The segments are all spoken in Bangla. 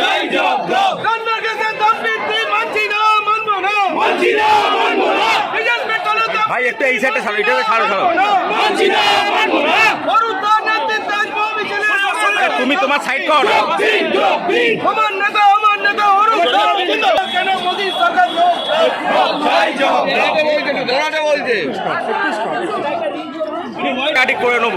চাই জব জব রান্নার গ্যাসের দাম বৃদ্ধি মানছি না মানবো না। মানছি না মানবো না। ডিজেল পেট্রোলের দাম ভাই একটু এই সাইডে ছাড়ো এটা ছাড়ো ছাড়ো। মানছি না মানবো না। তুমি তোমার সাইড কর। জব দিন আমার নেতা আমার নেতা অরুণ কেন মোদী সরকার লোক চাই জব কাটি করে নেব।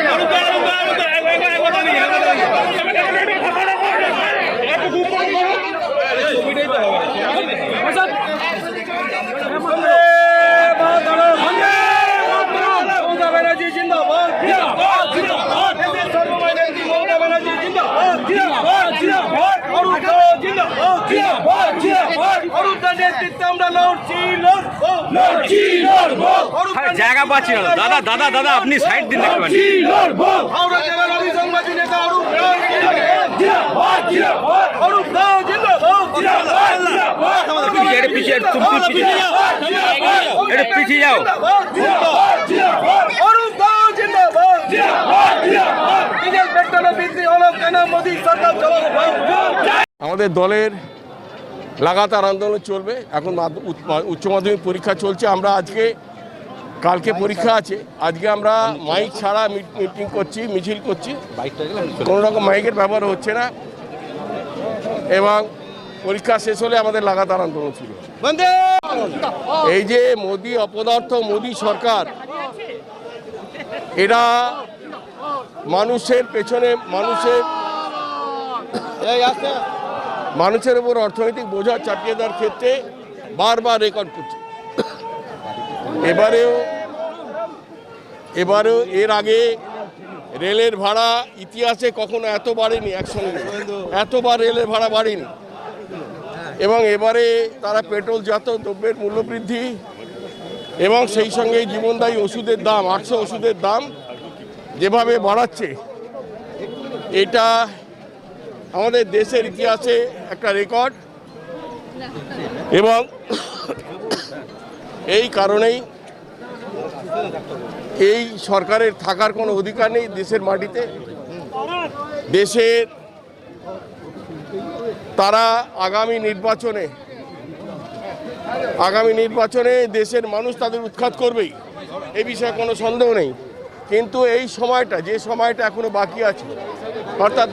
মমতা ব্যানার্জি জিন্দাবাদ জিন্দাবাদ জিন্দাবাদ দেশের সর্বময় মমতা ব্যানার্জি জিন্দাবাদ জিন্দাবাদ জিন্দাবাদ অরুণ জিন্দাবাদ জিন্দাবাদ জিন্দাবাদ অরুণ নেতৃত্বে আমরা লড়ছি লড়বো লড়ছি লড়বো জায়গা পাচ্ছি না দাদা দাদা দাদা আপনি সাইড দিন একটু লড়ছি লড়বো হাওড়া জেলার অভিসংবাদী নেতা অরূপ জিন্দাবাদ জিন্দাবাদ অরূপ রায় জিন্দাবাদ জিন্দাবাদ জিন্দাবাদ পিছিয়ে পিছিয়ে তুমি পিছিয়ে এটা পিছিয়ে যাও জিন্দাবাদ জিন্দাবাদ অরূপ রায় জিন্দাবাদ জিন্দাবাদ জিন্দাবাদ ডিজেল পেট্রোলের বৃদ্ধি হলো কেন মোদী সরকার জবাব আমাদের দলের লাগাতার আন্দোলন চলবে। এখন উচ্চ- মাধ্যমিক পরীক্ষা চলছে। আমরা আজকে কালকে পরীক্ষা আছে। আজকে আমরা মাইক ছাড়া মিট- মিটিং করছি মিছিল করছি। কোনো রকম মাইকের ব্যবহার হচ্ছে না। এবং পরীক্ষা শেষ হলে আমাদের লাগাতার আন্দোলন শুরু এই যে মোদি অপদার্থ মোদি সরকার এরা মানুষের পেছনে মানুষের মানুষের উপর অর্থনৈতিক বোঝা চাপিয়ে দেওয়ার ক্ষেত্রে বারবার রেকর্ড করছে। এবারেও এবারেও এর আগে রেলের ভাড়া ইতিহাসে কখনো এত বাড়েনি একসঙ্গে। এতবার রেলের ভাড়া বাড়েনি। এবং এবারে তারা পেট্রোলজাত দ্রব্যের মূল্যবৃদ্ধি এবং সেই সঙ্গে জীবনদায়ী ওষুধের দাম, আটশো ওষুধের দাম যেভাবে বাড়াচ্ছে, এটা আমাদের দেশের ইতিহাসে একটা রেকর্ড। এবং এই কারণেই এই সরকারের থাকার কোনো অধিকার নেই দেশের মাটিতে। দেশের তারা আগামী নির্বাচনে আগামী নির্বাচনে দেশের মানুষ তাদের উৎখাত করবেই, এ বিষয়ে কোনো সন্দেহ নেই। কিন্তু এই সময়টা, যে সময়টা এখনও বাকি আছে, অর্থাৎ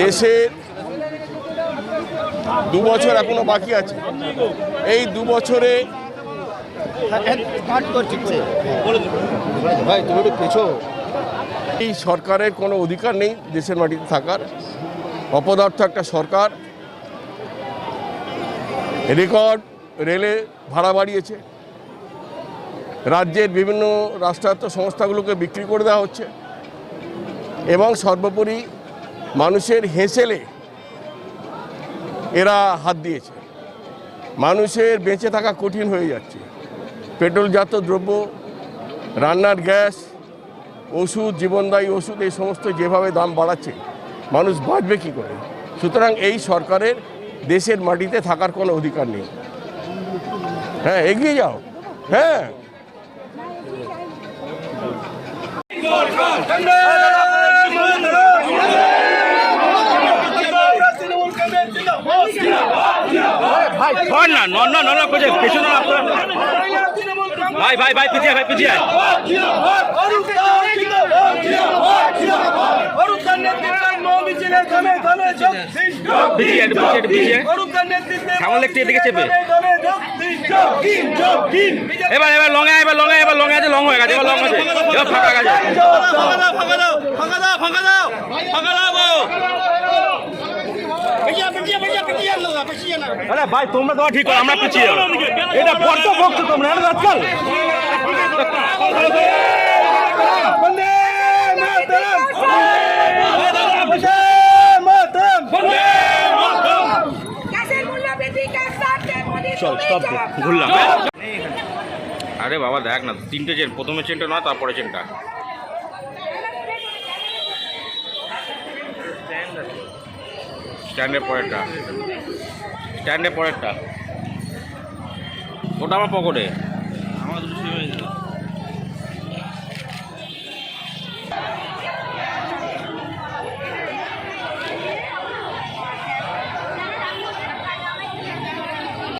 দেশের দু বছর এখনও বাকি আছে। এই দু বছরে এই সরকারের কোনো অধিকার নেই দেশের মাটিতে থাকার। অপদার্থ একটা সরকার। রেকর্ড রেলে ভাড়া বাড়িয়েছে। রাজ্যের বিভিন্ন রাষ্ট্রায়ত্ত সংস্থাগুলোকে বিক্রি করে দেওয়া হচ্ছে। এবং সর্বোপরি মানুষের হেঁসেলে এরা হাত দিয়েছে। মানুষের বেঁচে থাকা কঠিন হয়ে যাচ্ছে। পেট্রোলজাত দ্রব্য, রান্নার গ্যাস, ওষুধ, জীবনদায়ী ওষুধ, এই সমস্ত যেভাবে দাম বাড়াচ্ছে, মানুষ বাঁচবে কী করে? সুতরাং এই সরকারের দেশের মাটিতে থাকার কোনো অধিকার নেই। হ্যাঁ এগিয়ে যাও। হ্যাঁ। ভাই, ধর না নন না নন করছে পেছনে না ভাই ভাই ভাই, পিছিয়ে ভাই, পিছিয়ে। সামনে একটু এদিকে চেপে। এবার এবার লঙ্গা এবার আছে, লং হয়ে গেছে, এবার লং আছে। এবার ফাঁকা গেছে। আরে ভাই তোমরা তোমার ঠিক করো আমরা পিছিয়ে যাব। এটা বড্ড ভক্ত তোমরা এটা আজকাল? চল স্টপ ঘুরলাম। আরে বাবা দেখ না তিনটে চেন প্রথমে চেনটা নয় তারপরে চেনটা স্ট্যান্ডের পরেরটা। স্ট্যান্ডে পরেরটা। ওটা আমার পকেটে আমার